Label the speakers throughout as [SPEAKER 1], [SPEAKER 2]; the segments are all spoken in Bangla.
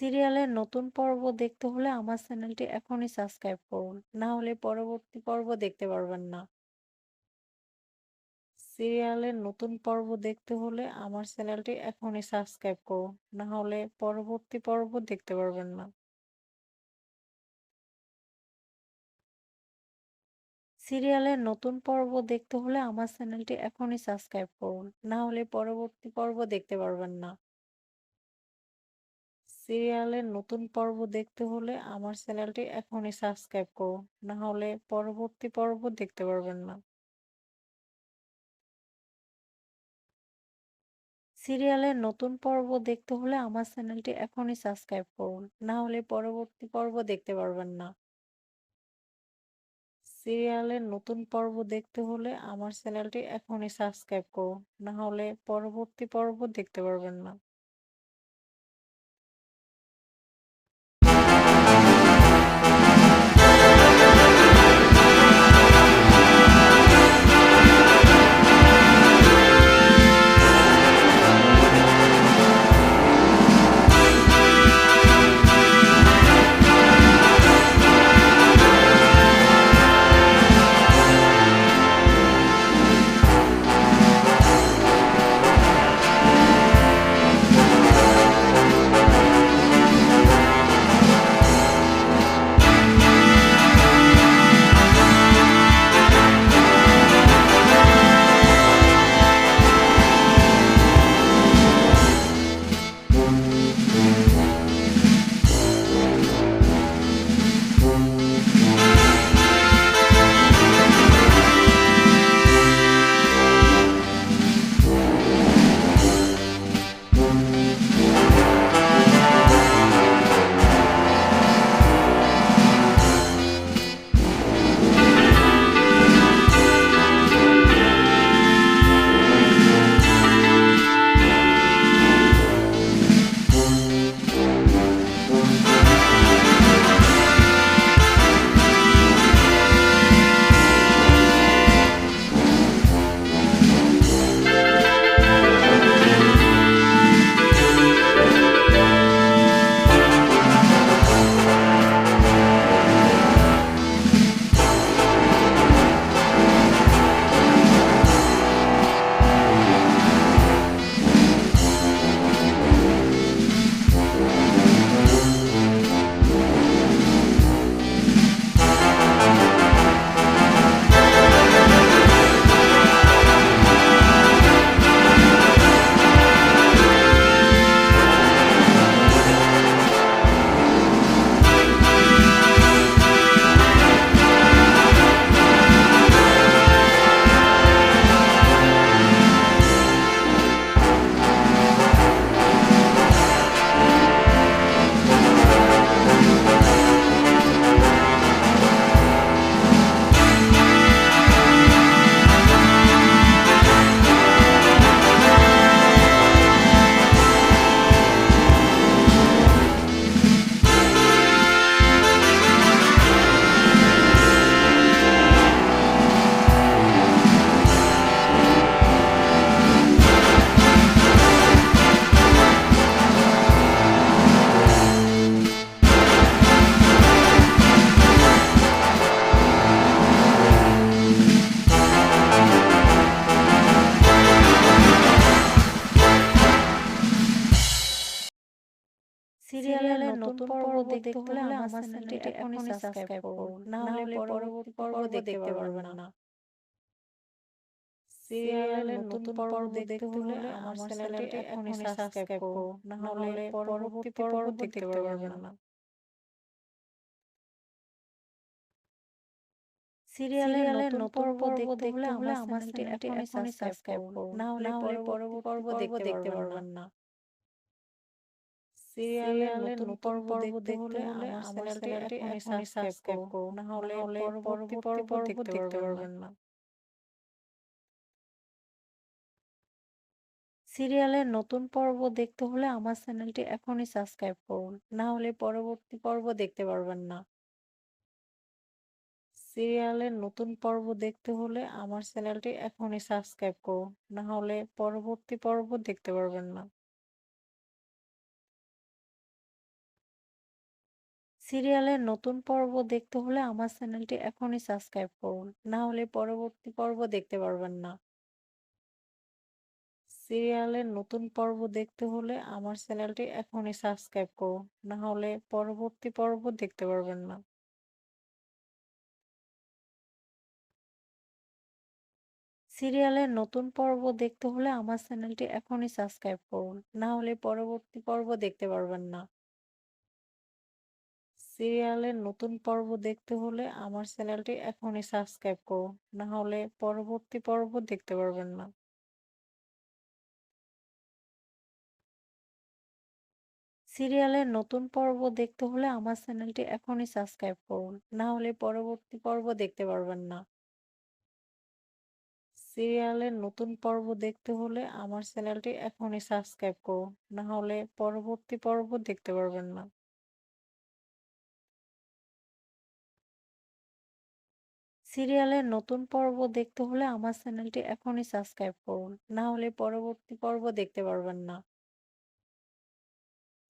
[SPEAKER 1] সিরিয়ালের নতুন পর্ব দেখতে হলে আমার চ্যানেলটি এখনই সাবস্ক্রাইব করুন। না হলে পরবর্তী পর্ব দেখতে পারবেন না। সিরিয়ালের নতুন পর্ব দেখতে হলে আমার চ্যানেলটি এখনই সাবস্ক্রাইব করুন। না হলে পরবর্তী পর্ব দেখতে পারবেন না। সিরিয়ালের নতুন পর্ব দেখতে হলে আমার চ্যানেলটি এখনই সাবস্ক্রাইব করুন। না হলে পরবর্তী পর্ব দেখতে পারবেন না। সিরিয়ালের নতুন পর্ব দেখতে হলে আমার চ্যানেলটি এখনই সাবস্ক্রাইব করুন। না হলে পরবর্তী পর্ব দেখতে পারবেন না। সিরিয়ালের নতুন পর্ব দেখতে হলে আমার চ্যানেলটি এখনই সাবস্ক্রাইব করুন। না হলে পরবর্তী পর্ব দেখতে পারবেন না। সিরিয়ালের নতুন পর্ব দেখতে হলে আমার চ্যানেলটি এখনই সাবস্ক্রাইব করুন। না হলে পরবর্তী পর্ব দেখতে পারবেন না। দেখতে হলে আমার চ্যানেলটি এখনই সাবস্ক্রাইব করুন। না হলে পরবর্তী পর্ব দেখতে পারবেন না। সিরিয়ালের নতুন পর্ব দেখতে হলে আমার চ্যানেলটি এখনই সাবস্ক্রাইব করুন। না হলে পরবর্তী পর্ব দেখতে পারবেন না। সিরিয়ালের নতুন পর্ব দেখতে হলে আমার চ্যানেলটি এখনই সাবস্ক্রাইব করুন। না হলে পরবর্তী পর্ব দেখতে পারবেন না। সিরিয়ালের নতুন পর্ব দেখতে হলে আমার চ্যানেলটি এখনই সাবস্ক্রাইব করুন। না হলে পরবর্তী পর্ব দেখতে পারবেন না। সিরিয়ালের নতুন পর্ব দেখতে হলে আমার চ্যানেলটি এখনই সাবস্ক্রাইব করুন। না হলে পরবর্তী পর্ব দেখতে পারবেন না। সিরিয়ালের নতুন পর্ব দেখতে হলে আমার চ্যানেলটি এখনই সাবস্ক্রাইব করুন। না হলে পরবর্তী পর্ব দেখতে পারবেন না। সিরিয়ালের নতুন পর্ব দেখতে হলে আমার চ্যানেলটি এখনই সাবস্ক্রাইব করুন। না হলে পরবর্তী পর্ব দেখতে পারবেন না। সিরিয়ালের নতুন পর্ব দেখতে হলে আমার চ্যানেলটি এখনই সাবস্ক্রাইব করুন। না হলে পরবর্তী পর্ব দেখতে পারবেন না। সিরিয়ালের নতুন পর্ব দেখতে হলে আমার চ্যানেলটি এখনই সাবস্ক্রাইব করুন। না হলে পরবর্তী পর্ব দেখতে পারবেন না। সিরিয়ালের নতুন পর্ব দেখতে হলে আমার চ্যানেলটি এখনই সাবস্ক্রাইব করুন না হলে পরবর্তী পর্ব দেখতে পারবেন না। সিরিয়ালের নতুন পর্ব দেখতে হলে আমার চ্যানেলটি এখনই সাবস্ক্রাইব করুন না হলে পরবর্তী পর্ব দেখতে পারবেন না। সিরিয়ালের নতুন পর্ব দেখতে হলে আমার চ্যানেলটি এখনই সাবস্ক্রাইব করুন না হলে পরবর্তী পর্ব দেখতে পারবেন না। সিরিয়ালের নতুন পর্ব দেখতে হলে আমার চ্যানেলটি এখনই সাবস্ক্রাইব করুন। না হলে পরবর্তী পর্ব দেখতে পারবেন না।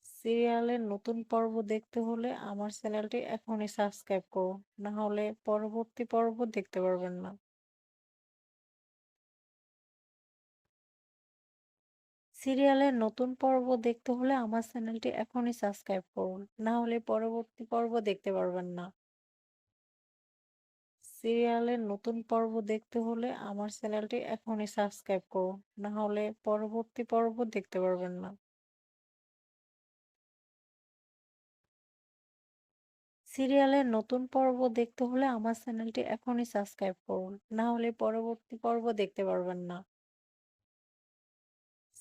[SPEAKER 1] সিরিয়ালের নতুন পর্ব দেখতে হলে আমার চ্যানেলটি এখনই সাবস্ক্রাইব করুন। না হলে পরবর্তী পর্ব দেখতে পারবেন না। সিরিয়ালের নতুন পর্ব দেখতে হলে আমার চ্যানেলটি এখনই সাবস্ক্রাইব করুন। না হলে পরবর্তী পর্ব দেখতে পারবেন না। সিরিয়ালের নতুন পর্ব দেখতে হলে আমার চ্যানেলটি এখনই সাবস্ক্রাইব করুন। না হলে পরবর্তী পর্ব দেখতে পারবেন না। সিরিয়ালের নতুন পর্ব দেখতে হলে আমার চ্যানেলটি এখনই সাবস্ক্রাইব করুন। না হলে পরবর্তী পর্ব দেখতে পারবেন না।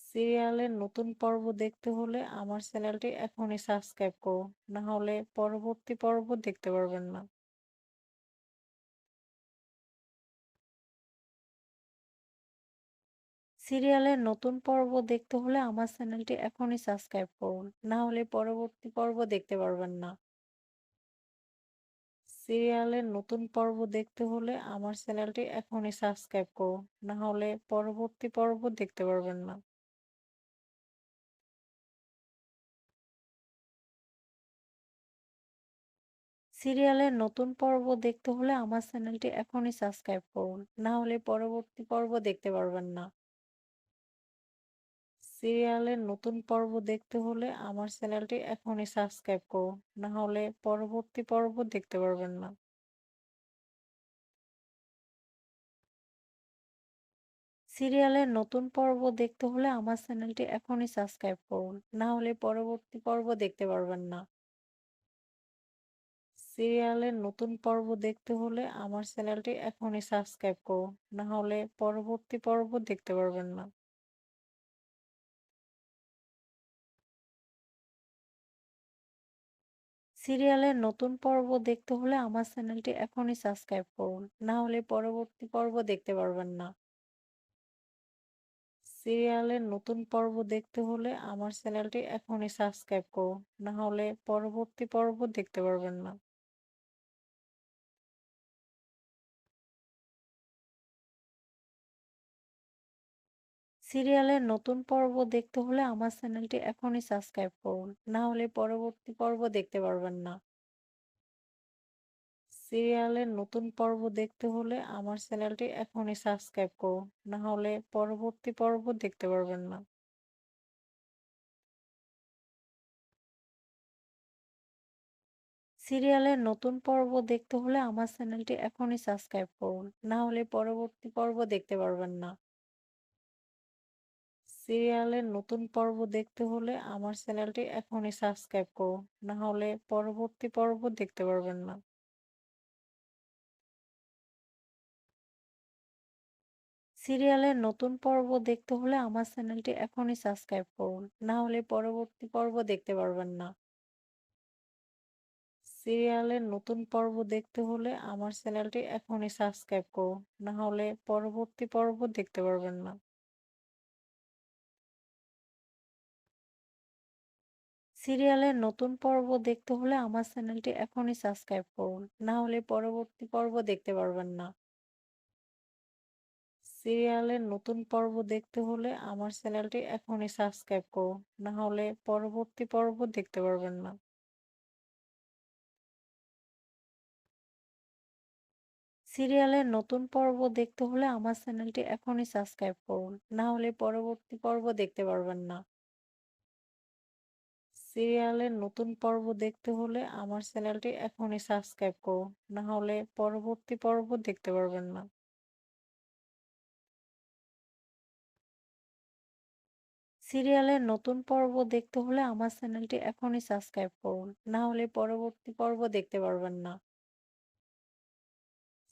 [SPEAKER 1] সিরিয়ালের নতুন পর্ব দেখতে হলে আমার চ্যানেলটি এখনই সাবস্ক্রাইব করুন। না হলে পরবর্তী পর্ব দেখতে পারবেন না। সিরিয়ালের নতুন পর্ব দেখতে হলে আমার চ্যানেলটি এখনই সাবস্ক্রাইব করুন। না হলে পরবর্তী পর্ব দেখতে পারবেন না। সিরিয়ালের নতুন পর্ব দেখতে হলে আমার চ্যানেলটি এখনই সাবস্ক্রাইব করুন। না হলে পরবর্তী পর্ব দেখতে পারবেন না। সিরিয়ালের নতুন পর্ব দেখতে হলে আমার চ্যানেলটি এখনই সাবস্ক্রাইব করুন। না হলে পরবর্তী পর্ব দেখতে পারবেন না। সিরিয়ালের নতুন পর্ব দেখতে হলে আমার চ্যানেলটি এখনই সাবস্ক্রাইব করুন। না হলে পরবর্তী পর্ব দেখতে পারবেন না। সিরিয়ালের নতুন পর্ব দেখতে হলে আমার চ্যানেলটি এখনই সাবস্ক্রাইব করুন। না হলে পরবর্তী পর্ব দেখতে পারবেন না। সিরিয়ালের নতুন পর্ব দেখতে হলে আমার চ্যানেলটি এখনই সাবস্ক্রাইব করুন। না হলে পরবর্তী পর্ব দেখতে পারবেন না। সিরিয়ালের নতুন পর্ব দেখতে হলে আমার চ্যানেলটি এখনই সাবস্ক্রাইব করুন। না হলে পরবর্তী পর্ব দেখতে পারবেন না। সিরিয়ালের নতুন পর্ব দেখতে হলে আমার চ্যানেলটি এখনই সাবস্ক্রাইব করুন। না হলে পরবর্তী পর্ব দেখতে পারবেন না। সিরিয়ালের নতুন পর্ব দেখতে হলে আমার চ্যানেলটি এখনই সাবস্ক্রাইব করুন। না হলে পরবর্তী পর্ব দেখতে পারবেন না। সিরিয়ালের নতুন পর্ব দেখতে হলে আমার চ্যানেলটি এখনই সাবস্ক্রাইব করুন। না হলে পরবর্তী পর্ব দেখতে পারবেন না। সিরিয়ালের নতুন পর্ব দেখতে হলে আমার চ্যানেলটি এখনই সাবস্ক্রাইব করুন। না হলে পরবর্তী পর্ব দেখতে পারবেন না। সিরিয়ালের নতুন পর্ব দেখতে হলে আমার চ্যানেলটি এখনই সাবস্ক্রাইব করুন না হলে পরবর্তী পর্ব দেখতে পারবেন না। সিরিয়ালের নতুন পর্ব দেখতে হলে আমার চ্যানেলটি এখনই সাবস্ক্রাইব করুন না হলে পরবর্তী পর্ব দেখতে পারবেন না। সিরিয়ালের নতুন পর্ব দেখতে হলে আমার চ্যানেলটি এখনই সাবস্ক্রাইব করুন না হলে পরবর্তী পর্ব দেখতে পারবেন না। সিরিয়ালের নতুন পর্ব দেখতে হলে আমার চ্যানেলটি এখনই সাবস্ক্রাইব করুন। না হলে পরবর্তী পর্ব দেখতে পারবেন না। সিরিয়ালের নতুন পর্ব দেখতে হলে আমার চ্যানেলটি এখনই সাবস্ক্রাইব করুন। না হলে পরবর্তী পর্ব দেখতে পারবেন না। সিরিয়ালের নতুন পর্ব দেখতে হলে আমার চ্যানেলটি এখনই সাবস্ক্রাইব করুন। না হলে পরবর্তী পর্ব দেখতে পারবেন না। সিরিয়ালের নতুন পর্ব দেখতে হলে আমার চ্যানেলটি এখনই সাবস্ক্রাইব করুন। না হলে পরবর্তী পর্ব দেখতে পারবেন না। সিরিয়ালের নতুন পর্ব দেখতে হলে আমার চ্যানেলটি এখনই সাবস্ক্রাইব করুন। না হলে পরবর্তী পর্ব দেখতে পারবেন না।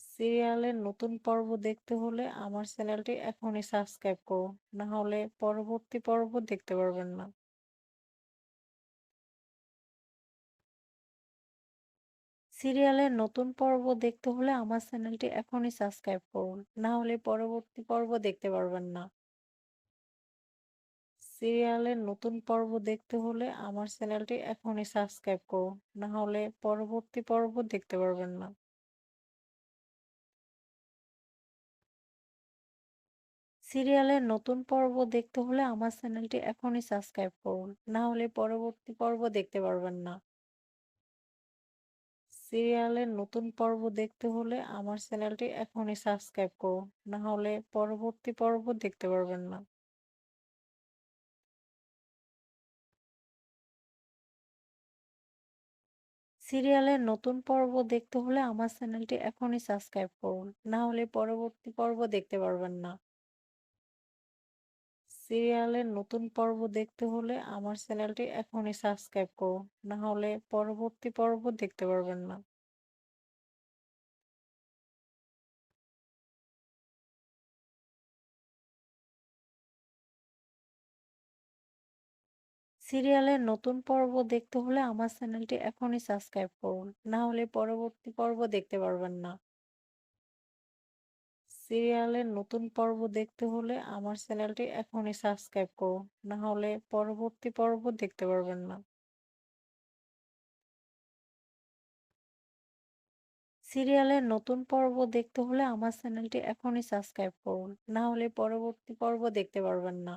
[SPEAKER 1] সিরিয়ালের নতুন পর্ব দেখতে হলে আমার চ্যানেলটি এখনই সাবস্ক্রাইব করুন। না হলে পরবর্তী পর্ব দেখতে পারবেন না। সিরিয়ালের নতুন পর্ব দেখতে হলে আমার চ্যানেলটি এখনই সাবস্ক্রাইব করুন। না হলে পরবর্তী পর্ব দেখতে পারবেন না। সিরিয়ালের নতুন পর্ব দেখতে হলে আমার চ্যানেলটি এখনই সাবস্ক্রাইব করুন। না হলে পরবর্তী পর্ব দেখতে পারবেন না। সিরিয়ালের নতুন পর্ব দেখতে হলে আমার চ্যানেলটি এখনই সাবস্ক্রাইব করুন। না হলে পরবর্তী পর্ব দেখতে পারবেন না। সিরিয়ালের নতুন পর্ব দেখতে হলে আমার চ্যানেলটি এখনই সাবস্ক্রাইব করুন। না হলে পরবর্তী পর্ব দেখতে পারবেন না। সিরিয়ালের নতুন পর্ব দেখতে হলে আমার চ্যানেলটি এখনই সাবস্ক্রাইব করুন। না হলে পরবর্তী পর্ব দেখতে পারবেন না। সিরিয়ালের নতুন পর্ব দেখতে হলে আমার চ্যানেলটি এখনই সাবস্ক্রাইব করুন। না হলে পরবর্তী পর্ব দেখতে পারবেন না। সিরিয়ালের নতুন পর্ব দেখতে হলে আমার চ্যানেলটি এখনই সাবস্ক্রাইব করুন। না হলে পরবর্তী পর্ব দেখতে পারবেন না। সিরিয়ালের নতুন পর্ব দেখতে হলে আমার চ্যানেলটি এখনই সাবস্ক্রাইব করুন। না হলে পরবর্তী পর্ব দেখতে পারবেন না। সিরিয়ালের নতুন পর্ব দেখতে হলে আমার চ্যানেলটি এখনই সাবস্ক্রাইব করুন। না হলে পরবর্তী পর্ব দেখতে পারবেন না।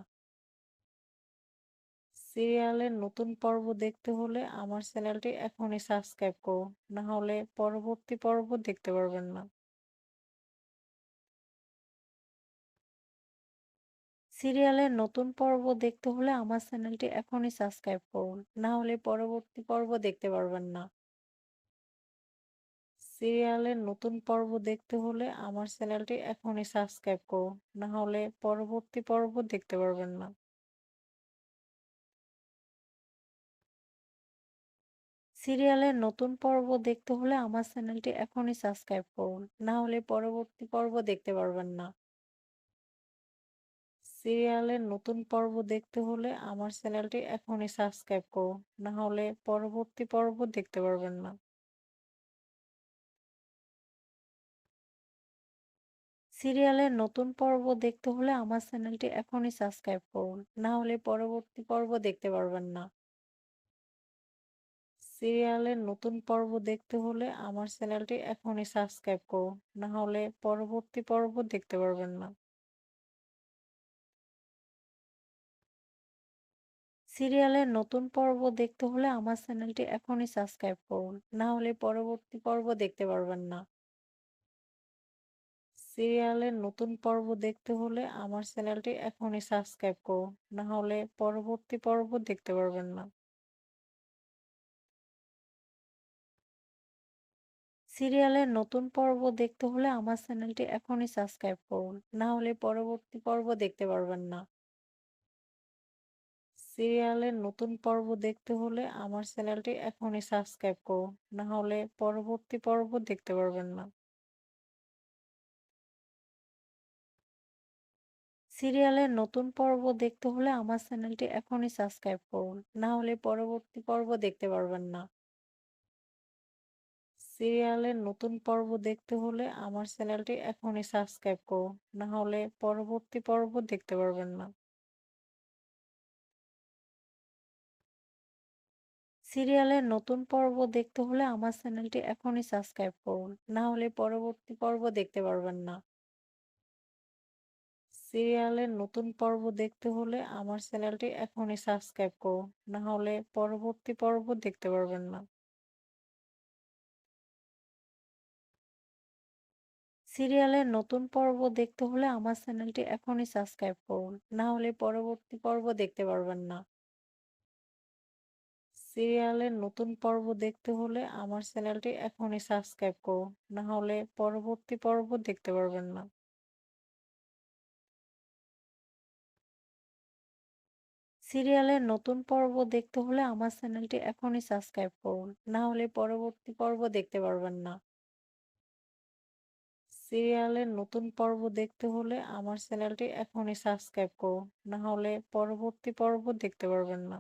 [SPEAKER 1] সিরিয়ালের নতুন পর্ব দেখতে হলে আমার চ্যানেলটি এখনই সাবস্ক্রাইব করুন। না হলে পরবর্তী পর্ব দেখতে পারবেন না। সিরিয়ালের নতুন পর্ব দেখতে হলে আমার চ্যানেলটি এখনই সাবস্ক্রাইব করুন। না হলে পরবর্তী পর্ব দেখতে পারবেন না। সিরিয়ালের নতুন পর্ব দেখতে হলে আমার চ্যানেলটি এখনই সাবস্ক্রাইব করুন। না হলে পরবর্তী পর্ব দেখতে পারবেন না। সিরিয়ালের নতুন পর্ব দেখতে হলে আমার চ্যানেলটি এখনই সাবস্ক্রাইব করুন। না হলে পরবর্তী পর্ব দেখতে পারবেন না। সিরিয়ালের নতুন পর্ব দেখতে হলে আমার চ্যানেলটি এখনই সাবস্ক্রাইব করুন। না হলে পরবর্তী পর্ব দেখতে পারবেন না। সিরিয়ালের নতুন পর্ব দেখতে হলে আমার চ্যানেলটি এখনই সাবস্ক্রাইব করুন। না হলে পরবর্তী পর্ব দেখতে পারবেন না। সিরিয়ালের নতুন পর্ব দেখতে হলে আমার চ্যানেলটি এখনই সাবস্ক্রাইব করুন। না হলে পরবর্তী পর্ব দেখতে পারবেন না। সিরিয়ালের নতুন পর্ব দেখতে হলে আমার চ্যানেলটি এখনই সাবস্ক্রাইব করুন। না হলে পরবর্তী পর্ব দেখতে পারবেন না। সিরিয়ালের নতুন পর্ব দেখতে হলে আমার চ্যানেলটি এখনই সাবস্ক্রাইব করুন। না হলে পরবর্তী পর্ব দেখতে পারবেন না। সিরিয়ালের নতুন পর্ব দেখতে হলে আমার চ্যানেলটি এখনই সাবস্ক্রাইব করুন। না হলে পরবর্তী পর্ব দেখতে পারবেন না। সিরিয়ালের নতুন পর্ব দেখতে হলে আমার চ্যানেলটি এখনই সাবস্ক্রাইব করুন। না হলে পরবর্তী পর্ব দেখতে পারবেন না। সিরিয়ালের নতুন পর্ব দেখতে হলে আমার চ্যানেলটি এখনই সাবস্ক্রাইব করুন। না হলে পরবর্তী পর্ব দেখতে পারবেন না। সিরিয়ালের নতুন পর্ব দেখতে হলে আমার চ্যানেলটি এখনই সাবস্ক্রাইব করুন। না হলে পরবর্তী পর্ব দেখতে পারবেন না। সিরিয়ালের নতুন পর্ব দেখতে হলে আমার চ্যানেলটি এখনই সাবস্ক্রাইব করুন। না হলে পরবর্তী পর্ব দেখতে পারবেন না। সিরিয়ালের নতুন পর্ব দেখতে হলে আমার চ্যানেলটি এখনই সাবস্ক্রাইব করুন। না হলে পরবর্তী পর্ব দেখতে পারবেন না। সিরিয়ালের নতুন পর্ব দেখতে হলে আমার চ্যানেলটি এখনই সাবস্ক্রাইব করুন। না হলে পরবর্তী পর্ব দেখতে পারবেন না। সিরিয়ালের নতুন পর্ব দেখতে হলে আমার চ্যানেলটি এখনই সাবস্ক্রাইব করুন না হলে পরবর্তী পর্ব দেখতে পারবেন না। সিরিয়ালের নতুন পর্ব দেখতে হলে আমার চ্যানেলটি এখনই সাবস্ক্রাইব করুন না হলে পরবর্তী পর্ব দেখতে পারবেন না। সিরিয়ালের নতুন পর্ব দেখতে হলে আমার চ্যানেলটি এখনই সাবস্ক্রাইব করুন না হলে পরবর্তী পর্ব দেখতে পারবেন না।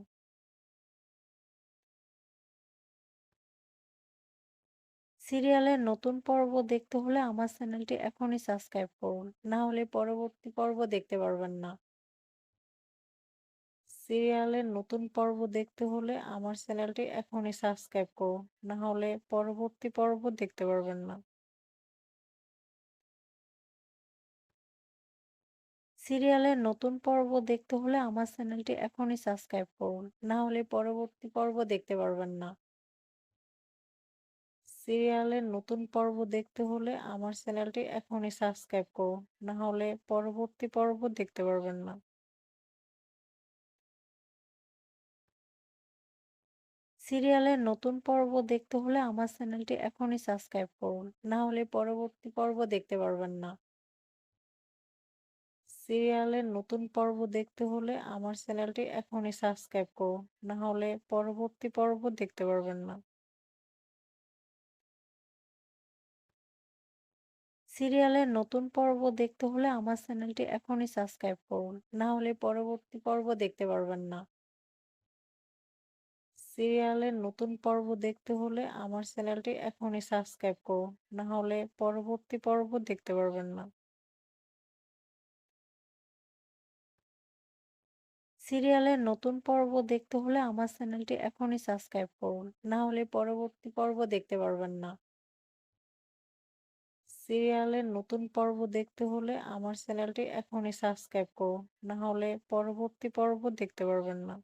[SPEAKER 1] সিরিয়ালের নতুন পর্ব দেখতে হলে আমার চ্যানেলটি এখনই সাবস্ক্রাইব করুন। না হলে পরবর্তী পর্ব দেখতে পারবেন না। সিরিয়ালের নতুন পর্ব দেখতে হলে আমার চ্যানেলটি এখনই সাবস্ক্রাইব করুন। না হলে পরবর্তী পর্ব দেখতে পারবেন না। সিরিয়ালের নতুন পর্ব দেখতে হলে আমার চ্যানেলটি এখনই সাবস্ক্রাইব করুন। না হলে পরবর্তী পর্ব দেখতে পারবেন না। সিরিয়ালের নতুন পর্ব দেখতে হলে আমার চ্যানেলটি এখনই সাবস্ক্রাইব করুন। না হলে পরবর্তী পর্ব দেখতে পারবেন না। সিরিয়ালের নতুন পর্ব দেখতে হলে আমার চ্যানেলটি এখনই সাবস্ক্রাইব করুন। না হলে পরবর্তী পর্ব দেখতে পারবেন না। সিরিয়ালের নতুন পর্ব দেখতে হলে আমার চ্যানেলটি এখনই সাবস্ক্রাইব করুন। না হলে পরবর্তী পর্ব দেখতে পারবেন না। সিরিয়ালের নতুন পর্ব দেখতে হলে আমার চ্যানেলটি এখনই সাবস্ক্রাইব করুন। না হলে পরবর্তী পর্ব দেখতে পারবেন না। সিরিয়ালের নতুন পর্ব দেখতে হলে আমার চ্যানেলটি এখনই সাবস্ক্রাইব করুন। না হলে পরবর্তী পর্ব দেখতে পারবেন না। সিরিয়ালের নতুন পর্ব দেখতে হলে আমার চ্যানেলটি এখনই সাবস্ক্রাইব করুন। না হলে পরবর্তী পর্ব দেখতে পারবেন না। সিরিয়ালের নতুন পর্ব দেখতে হলে আমার চ্যানেলটি এখনই সাবস্ক্রাইব করুন না হলে পরবর্তী পর্ব দেখতে পারবেন না।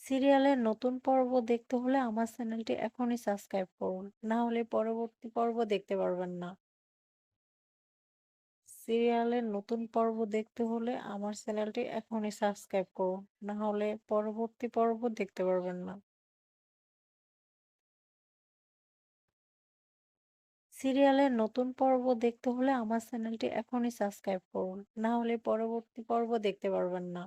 [SPEAKER 1] সিরিয়ালের নতুন পর্ব দেখতে হলে আমার চ্যানেলটি এখনই সাবস্ক্রাইব করুন না হলে পরবর্তী পর্ব দেখতে পারবেন না। সিরিয়ালের নতুন পর্ব দেখতে হলে আমার চ্যানেলটি এখনই সাবস্ক্রাইব করুন না হলে পরবর্তী পর্ব দেখতে পারবেন না। সিরিয়ালের নতুন পর্ব দেখতে হলে আমার চ্যানেলটি এখনই সাবস্ক্রাইব করুন। না হলে পরবর্তী পর্ব দেখতে পারবেন না।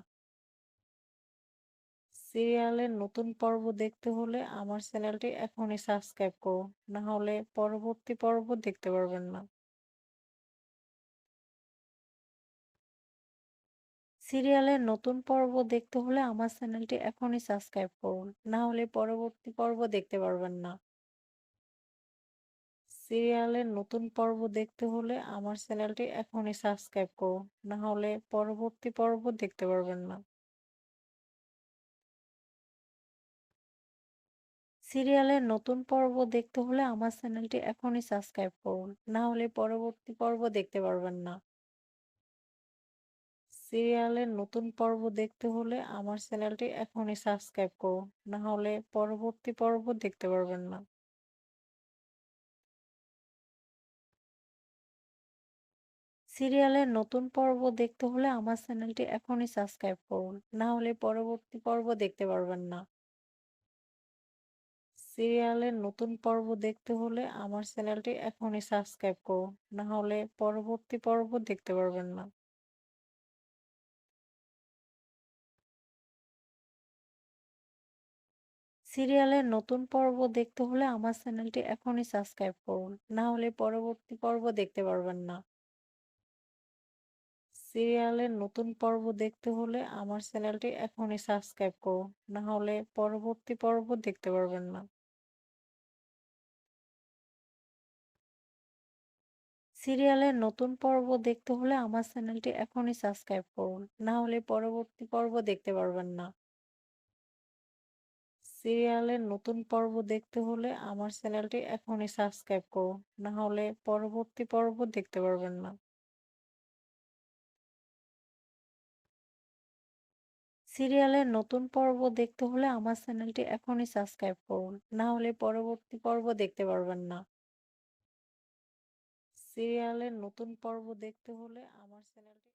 [SPEAKER 1] সিরিয়ালের নতুন পর্ব দেখতে হলে আমার চ্যানেলটি এখনই সাবস্ক্রাইব করুন। না হলে পরবর্তী পর্ব দেখতে পারবেন না। সিরিয়ালের নতুন পর্ব দেখতে হলে আমার চ্যানেলটি এখনই সাবস্ক্রাইব করুন। না হলে পরবর্তী পর্ব দেখতে পারবেন না। সিরিয়ালের নতুন পর্ব দেখতে হলে আমার চ্যানেলটি এখনই সাবস্ক্রাইব করুন। না হলে পরবর্তী পর্ব দেখতে পারবেন না। সিরিয়ালের নতুন পর্ব দেখতে হলে আমার চ্যানেলটি এখনই সাবস্ক্রাইব করুন। না হলে পরবর্তী পর্ব দেখতে পারবেন না। সিরিয়ালের নতুন পর্ব দেখতে হলে আমার চ্যানেলটি এখনই সাবস্ক্রাইব করুন। না হলে পরবর্তী পর্ব দেখতে পারবেন না। সিরিয়ালের নতুন পর্ব দেখতে হলে আমার চ্যানেলটি এখনই সাবস্ক্রাইব করুন। না হলে পরবর্তী পর্ব দেখতে পারবেন না। সিরিয়ালের নতুন পর্ব দেখতে হলে আমার চ্যানেলটি এখনই সাবস্ক্রাইব করুন। না হলে পরবর্তী পর্ব দেখতে পারবেন না। সিরিয়ালের নতুন পর্ব দেখতে হলে আমার চ্যানেলটি এখনই সাবস্ক্রাইব করুন। না হলে পরবর্তী পর্ব দেখতে পারবেন না। সিরিয়ালের নতুন পর্ব দেখতে হলে আমার চ্যানেলটি এখনই সাবস্ক্রাইব করুন না হলে পরবর্তী পর্ব দেখতে পারবেন না। সিরিয়ালের নতুন পর্ব দেখতে হলে আমার চ্যানেলটি এখনই সাবস্ক্রাইব করুন না হলে পরবর্তী পর্ব দেখতে পারবেন না। সিরিয়ালের নতুন পর্ব দেখতে হলে আমার চ্যানেলটি এখনই সাবস্ক্রাইব করুন না হলে পরবর্তী পর্ব দেখতে পারবেন না। সিরিয়ালের নতুন পর্ব দেখতে হলে আমার চ্যানেলটি এখনই সাবস্ক্রাইব করুন। না হলে পরবর্তী পর্ব দেখতে পারবেন না। সিরিয়ালের নতুন পর্ব দেখতে হলে আমার চ্যানেলটি